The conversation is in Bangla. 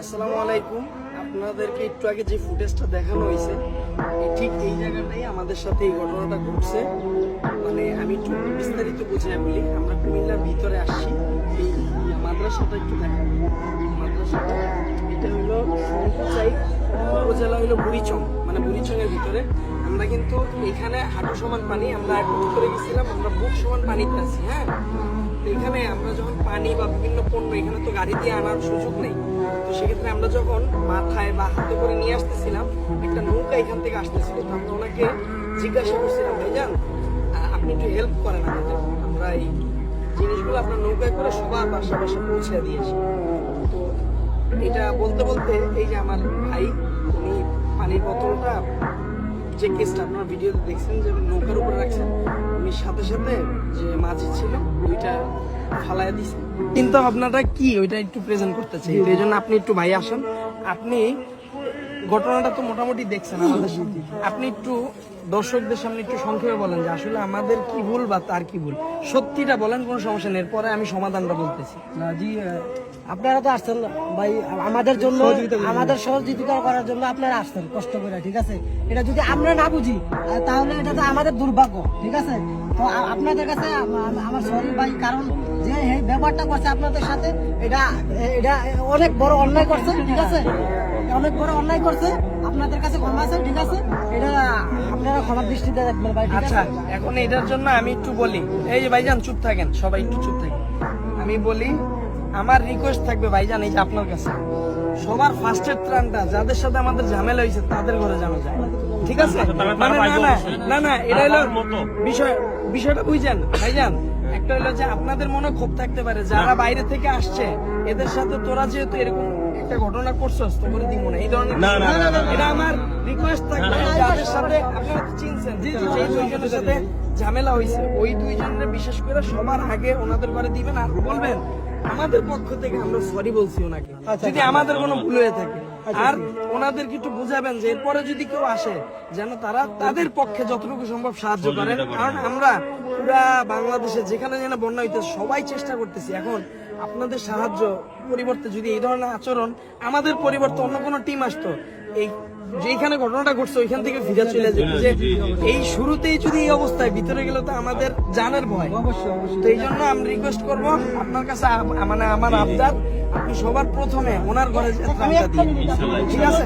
আসসালামু আলাইকুম। আপনাদেরকে একটু আগে যে ফুটেজটা দেখানো হয়েছে ঠিক এই জায়গাটাই আমাদের সাথে এই ঘটনাটা ঘটছে। মানে আমি একটু বিস্তারিত বুঝিয়ে বলি। আমরা এই এটা হলো শঙ্কুচাই উপজেলা হলো বুড়িচং মানে বুড়িচংয়ের ভিতরে আমরা কিন্তু এখানে হাঁটু সমান পানি আমরা একটু করে গেছিলাম আমরা বুক সমান পানিতে আছি হ্যাঁ এখানে আমরা যখন পানি বা বিভিন্ন পণ্য এখানে তো গাড়ি দিয়ে আনার সুযোগ নেই তো সেক্ষেত্রে আমরা যখন মাথায় বা হাতে করে নিয়ে আসতেছিলাম একটা নৌকা এখান থেকে আসতেছিল তো আমরা ওনাকে জিজ্ঞাসা করছিলাম ভাইজান আপনি একটু হেল্প করেন আমাদের আমরা এই জিনিসগুলো আপনার নৌকায় করে সবার বাসা বাসা পৌঁছে দিয়েছি। তো এটা বলতে বলতে এই যে আমার ভাই, উনি পানির বোতলটা, যে কেসটা আপনার ভিডিওতে দেখছেন যে নৌকার উপরে রাখছেন, উনি সাথে সাথে যে মাঝি ছিল, ওইটা ফালায় দিছে। চিন্তা ভাবনাটা কি ওইটা একটু প্রেজেন্ট করতে চাই? এই জন্য আপনি একটু ভাই আসেন। আপনি ঘটনাটা তো মোটামুটি দেখছেন আমাদের সাথে। আপনি একটু দর্শকদের সামনে একটু সংক্ষেপে বলেন যে আসলে আমাদের কি ভুল বা তার কি ভুল? সত্যিটা বলেন কোনো সমস্যা নেই। এরপরে আমি সমাধানটা বলতেছি। না জি আপনারা তো আসছেন ভাই আমাদের জন্য আমাদের সহযোগিতা করার জন্য আপনারা আসছেন কষ্ট করে ঠিক আছে? এটা যদি আমরা না বুঝি তাহলে এটা তো আমাদের দুর্ভাগ্য ঠিক আছে? তো আপনাদের কাছে আম- আম- আমার সরি ভাই কারণ যে ব্যাপারটা করছে আপনাদের সাথে এটা এটা অনেক বড় অন্যায় করছে ঠিক আছে? অনেক বড় অন্যায় করছে। আপনাদের কাছে ক্ষমা আছে ঠিক আছে? এটা আপনারা ক্ষমার দৃষ্টিতে দেখবেন ভাই আচ্ছা এখন এটার জন্য আমি একটু বলি। এই যে ভাইজান চুপ থাকেন সবাই একটু চুপ থাকেন। আমি বলি আমার রিকোয়েস্ট থাকবে ভাইজান এই যে আপনার কাছে। সবার ফার্স্টের ত্রাণটা যাদের সাথে আমাদের ঝামেলা হয়েছে তাদের ঘরে জানা যায়। ঠিক আছে? মানে না না না না এটা হলো বিষয় বিষয়টা বুঝছেন ভাইজান। একটা হলো যে আপনাদের মনে ক্ষোভ থাকতে পারে যারা বাইরে থেকে আসছে এদের সাথে তোরা যেহেতু এরকম একটা ঘটনা করছস তো করে দিব না। এই ধরনের না, না, এটা আমার রিকোয়েস্ট থাকবে যাদের সাথে আপনারা চিনছেন যে দুইজনের সাথে ঝামেলা হয়েছে। ওই দুইজনের বিশেষ করে সবার আগে ওনাদের ঘরে দিবেন আর বলবেন আমাদের পক্ষ থেকে আমরা সরি বলছি ওনাকে। যদি আমাদের কোনো ভুল হয়ে থাকে। আর ওনাদেরকে একটু বুঝাবেন যে এরপরে যদি কেউ আসে যেন তারা তাদের পক্ষে যতটুকু সম্ভব সাহায্য করেন। কারণ আমরা পুরা বাংলাদেশে যেখানে যেন বন্যা হইতে সবাই চেষ্টা করতেছি। এখন আপনাদের সাহায্য পরিবর্তে যদি এই ধরনের আচরণ আমাদের পরিবর্তে অন্য কোনো টিম আসতো এই যেখানে ঘটনাটা ঘটছে ওইখান থেকে ফিরে চলে যাবে। যে এই শুরুতেই যদি এই অবস্থায় ভিতরে গেলে তো আমাদের জানার ভয়। অবশ্যই অবশ্যই। তো এই জন্য আমি রিকোয়েস্ট করব আপনার কাছে মানে আমার আবদার আপনি সবার প্রথমে ওনার ঘরে যে ঠিক আছে?